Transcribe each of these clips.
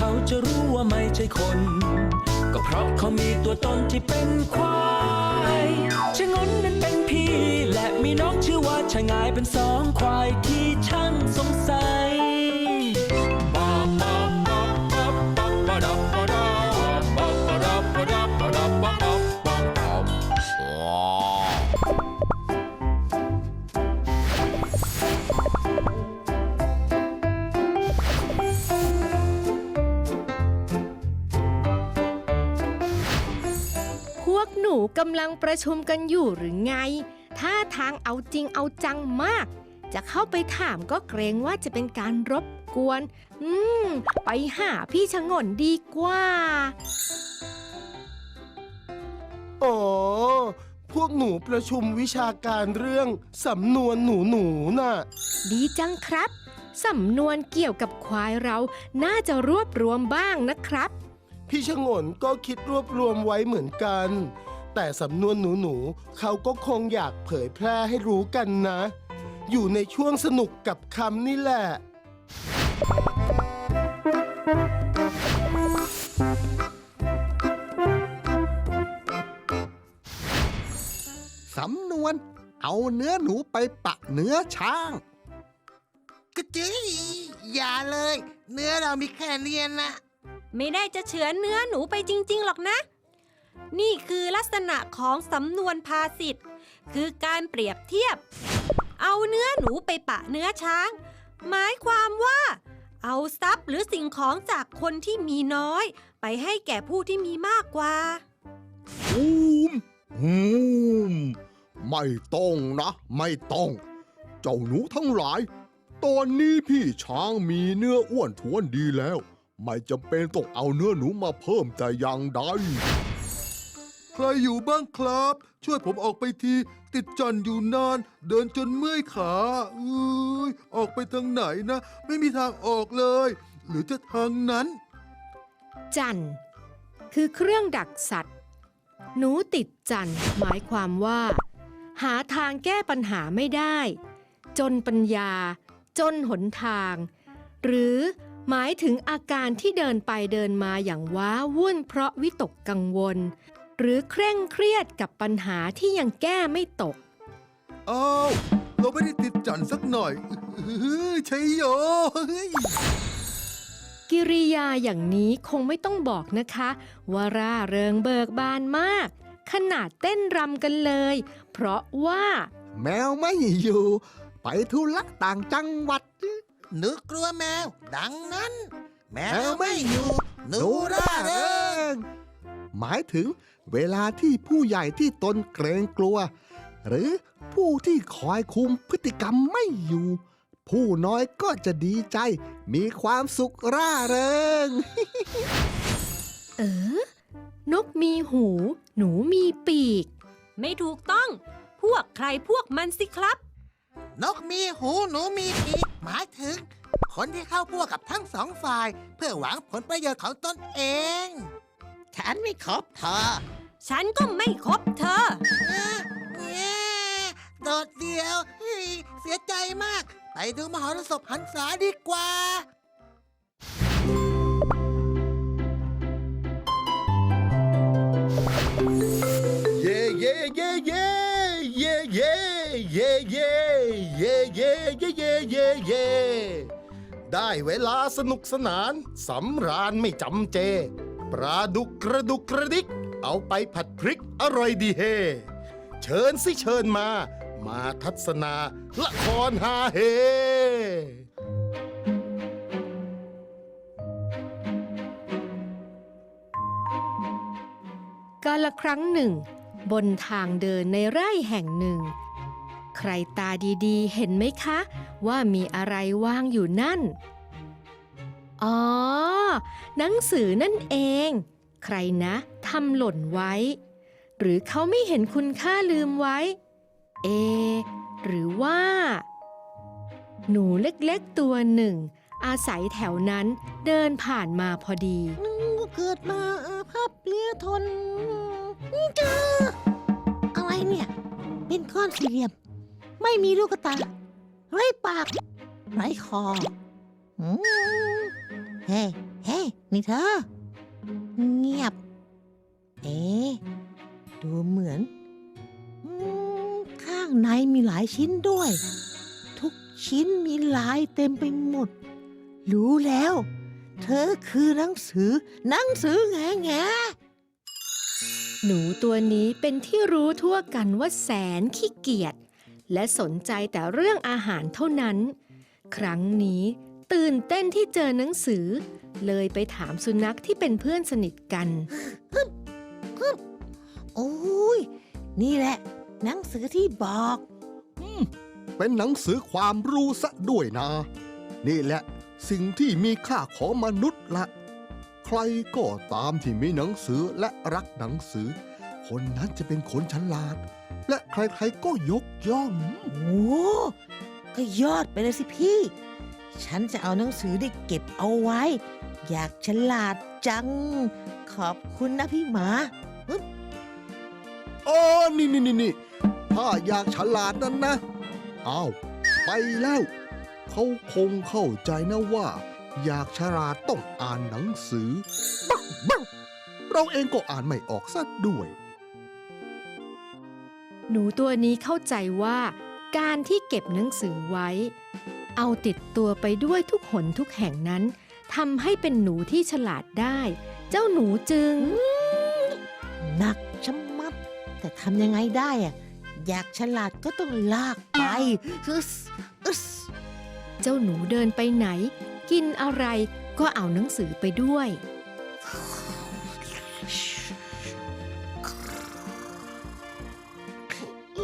เขาจะรู้ว่าไม่ใช่คน ก็เพราะเขามีตัวตนที่เป็นควายชะงนนั้นเป็นพี่ และมีน้องชื่อว่าชะงายเป็นสองควายที่ นูกำลังประชุมกันอยู่หรือไง ท่าทางเอาจริงเอาจังมาก จะเข้าไปถามก็เกรงว่าจะเป็นการรบกวน อืม ไปหาพี่ชะงนดีกว่า อ๋อ พวกหนูประชุมวิชาการเรื่องสำนวนหนูหนูๆน่ะ ดีจังครับ สำนวนเกี่ยวกับควายเราน่าจะรวบรวมบ้างนะครับ พี่ชงนก็คิดรวบรวมไว้เหมือนกัน แต่สำนวนหนูหนูๆเขาก็คงอยากเผยแพร่ให้รู้กันนะ อยู่ในช่วงสนุกกับคำนี่แหละ สำนวน เอาเนื้อหนูไปปะเนื้อช้าง กระจืยอย่าเลย เนื้อเรามีแค่เนียนนะ ไม่ได้จะเฉือนเนื้อหนูไปจริง ๆ หรอกนะ นี่คือลักษณะของสำนวนภาษิตคือการเปรียบเทียบ เอาเนื้อหนูไปปะเนื้อช้าง หมายความว่า เอาทรัพย์หรือสิ่งของจากคนที่มีน้อย ไปให้แก่ผู้ที่มีมากกว่าอูมอูมไม่ต้องนะ ไม่ต้อง เจ้าหนูทั้งหลาย ตอนนี้พี่ช้างมีเนื้ออ้วนท้วนดีแล้ว ไม่จำเป็นต้องเอาเนื้อหนูมาเพิ่มแต่อย่างใด ใครอยู่บ้างครับ ช่วยผมออกไปที ติดจันอยู่นาน เดินจนเมื่อยขาเอ้ยออกไปทางไหนนะ ไม่มีทางออกเลย หรือจะทางนั้น จันทร์คือเครื่องดักสัตว์ หนูติดจันทร์หมายความว่า หาทางแก้ปัญหาไม่ได้ จนปัญญา จนหนทาง หรือหมายถึงอาการที่เดินไปเดินมาอย่างว้าวุ่นเพราะวิตกกังวล หรือเคร่งเครียดกับปัญหาที่ยังแก้ไม่ตก อ้าวเราไม่ได้ติดจันสักหน่อยเฮ้ยชัยโยเฮ้ยกิริยาอย่างนี้คงไม่ต้องบอกนะคะ ว่าร่าเริงเบิกบานมาก ขนาดเต้นรำกันเลย เพราะว่า แมวไม่อยู่ ไปธุระต่างจังหวัดหนูกลัวแมว ดังนั้น แมแมววไม่ไม่ออยู่ยู่หนูร่าเริงงหมายถึง เวลาที่ผู้ใหญ่ที่ตนเกรงกลัว หรือผู้ที่คอยคุมพฤติกรรมไม่อยู่ ผู้น้อยก็จะดีใจ มีความสุขร่าเริง เออ นกมีหู หนูมีปีก ไม่ถูกต้อง พวกใครพวกมันสิครับ นกมีหูหนูมีปีกหมายถึง คนที่เข้าพวกกับทั้งสองฝ่าย เพื่อหวังผลประโยชน์ของตนเอง ฉันไม่คบเธอ ฉันก็ไม่คบเธอออโดดเดียวเฮ้ยเสียใจมาก ไปดูมหรสพหันษาดีกว่า เย่เย่เย่เย่เย่เย่เย่เย่เย่เย่เย่เย่เย่เย่ได้เวลาสนุกสนานสำราญไม่จำเจ ปลาดุกกระดุกกระดิก เอาไปผัดพริกอร่อยดีเฮ เชิญสิเชิญมา มาทัศนาละครฮาเฮ กาละครั้งหนึ่ง บนทางเดินในไร่แห่งหนึ่ง ใครตาดีๆ เห็นไหมคะ ว่ามีอะไรวางอยู่นั่น อ๋อ หนังสือนั่นเอง ใครนะทำหล่นไว้ หรือเขาไม่เห็นคุณค่าลืมไว้ เอ หรือว่า หนูเล็กๆตัวหนึ่ง อาศัยแถวนั้นเดินผ่านมาพอดี เกิดมาอาภัพเลือทนเจออะไรเนี่ย เป็นก้อนสี่เหลี่ยม ไม่มีลูกตาไร้ปากไร้คอเฮ้ เฮ้ นี่เธอ เงียบ เอ๊ะดูเหมือนอมข้างในมีหลายชิ้นด้วย ทุกชิ้นมีลายเต็มไปหมด รู้แล้ว เธอคือหนังสือ หนังสือแง่แง่หนูตัวนี้เป็นที่รู้ทั่วกันว่าแสนขี้เกียจและสนใจแต่เรื่องอาหารเท่านั้น ครั้งนี้ ตื่นเต้นที่เจอหนังสือ เลยไปถามสุนัขที่เป็นเพื่อนสนิทกันโอ้ย นี่แหละ หนังสือที่บอกเป็นหนังสือความรู้ซะด้วยนะ นี่แหละ สิ่งที่มีค่าของมนุษย์ละ ใครก็ตามที่มีหนังสือและรักหนังสือ คนนั้นจะเป็นคนฉลาด และใครๆก็ยกย่อง โอ้ก็ยอดไปเลยสิพี่ ฉันจะเอาหนังสือได้เก็บเอาไว้ อยากฉลาดจัง ขอบคุณนะพี่หมา อ๋อ นี่นี่นี่นี่ถ้าอยากฉลาดนั้นนะ อ้าว ไปแล้ว เขาคงเข้าใจนะว่า อยากฉลาดต้องอ่านหนังสือบักบักเราเองก็อ่านไม่ออกซะด้วย หนูตัวนี้เข้าใจว่า การที่เก็บหนังสือไว้ เอาติดตัวไปด้วยทุกหนทุกแห่งนั้นทำให้เป็นหนูที่ฉลาดได้ เจ้าหนูจึง หนักชะมัด แต่ทำยังไงได้อะอยากฉลาดก็ต้องลากไปอึสอึสเจ้าหนูเดินไปไหน กินอะไรก็เอาหนังสือไปด้วย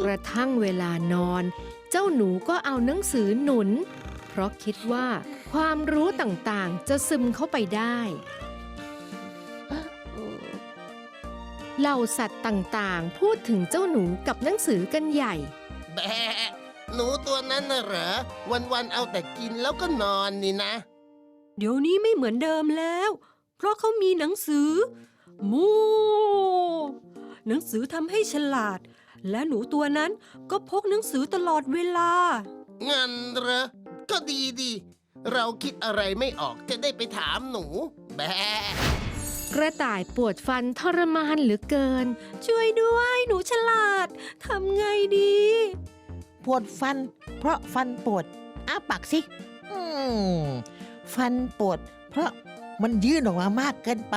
กระทั่งเวลานอน เจ้าหนูก็เอาหนังสือหนุน เพราะคิดว่าความรู้ต่างๆ จะซึมเข้าไปได้ เหล่าสัตว์ต่างๆ พูดถึงเจ้าหนูกับหนังสือกันใหญ่ แบะหนูตัวนั้นน่ะเหรอ วันๆเอาแต่กินแล้วก็นอนนี่นะ เดี๋ยวนี้ไม่เหมือนเดิมแล้ว เพราะเขามีหนังสือ มู หนังสือทำให้ฉลาด และหนูตัวนั้นก็พกหนังสือตลอดเวลา งั้นเหรอ ก็ดีดี เราคิดอะไรไม่ออกจะได้ไปถามหนู แบะกระต่ายปวดฟันทรมานเหลือเกิน ช่วยด้วยหนูฉลาดทำไงดี ปวดฟัน เพราะฟันปวดอ้าปากสิ อืม ฟันปวด เพราะมันยื่นออกมามากเกินไป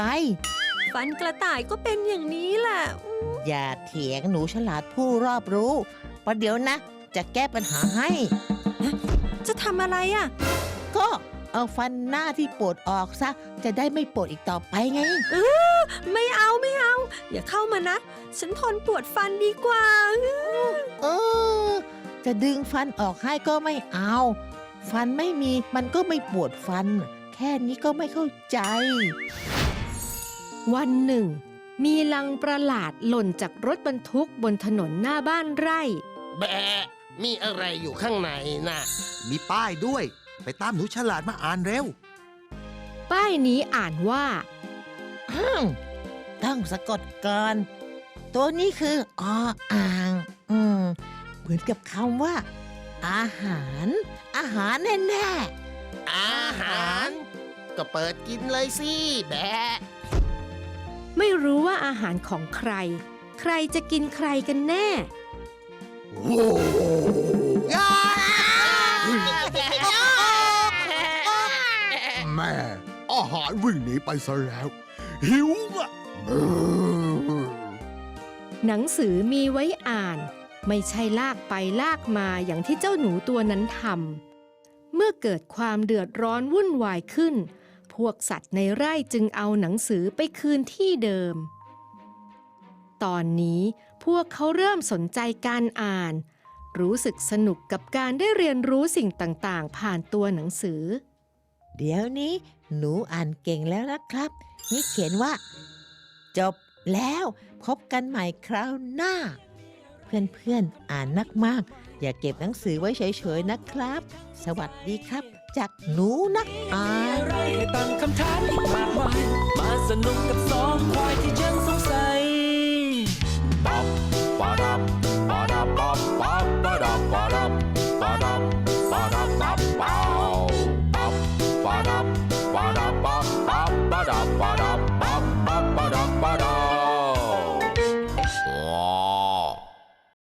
ฟันกระต่ายก็เป็นอย่างนี้แหละอย่าเถียงหนูฉลาดผู้รอบรู้ประเดี๋ยวนะ จะแก้ปัญหาให้ จะทำอะไรอะ ก็เอาฟันหน้าที่ปวดออกซะ จะได้ไม่ปวดอีกต่อไปไงไม่เอาไม่เอา อย่าเข้ามานะ ฉันทนปวดฟันดีกว่า เออ จะดึงฟันออกให้ก็ไม่เอา ฟันไม่มีมันก็ไม่ปวดฟัน แค่นี้ก็ไม่เข้าใจ วันหนึ่ง มีลังประหลาดหล่นจากรถบรรทุกบนถนนหน้าบ้านไร่ แบะมีอะไรอยู่ข้างในน่ะ มีป้ายด้วย ไปตามหนูฉลาดมาอ่านเร็ว ป้ายนี้อ่านว่าอืมต้องสะกดก่อน ตัวนี้คือออ่าง อืม เหมือนกับคำว่า อาหาร อาหารแน่อาหาร ก็เปิดกินเลยสิ แบะ ไม่รู้ว่าอาหารของใคร ใครจะกินใครกันแน่ แม่ อาหารวิ่งหนีไปซะแล้ว หิวอะหนังสือมีไว้อ่าน ไม่ใช่ลากไปลากมาอย่างที่เจ้าหนูตัวนั้นทำเมื่อเกิดความเดือดร้อนวุ่นวายขึ้น พวกสัตว์ในไร่จึงเอาหนังสือไปคืนที่เดิม ตอนนี้พวกเขาเริ่มสนใจการอ่าน รู้สึกสนุกกับการได้เรียนรู้สิ่งต่างๆ ผ่านตัวหนังสือ เดี๋ยวนี้หนูอ่านเก่งแล้วนะครับ นี่เขียนว่า จบแล้วพบกันใหม่คราวหน้า เพื่อนๆอ่านนักมาก อย่าเก็บหนังสือไว้เฉยๆนะครับ สวัสดีครับ จากหนูนักอ่านอะไรให้ตั้งคำถามอีกมากมายมาสนุกกับสองควายที่ยัง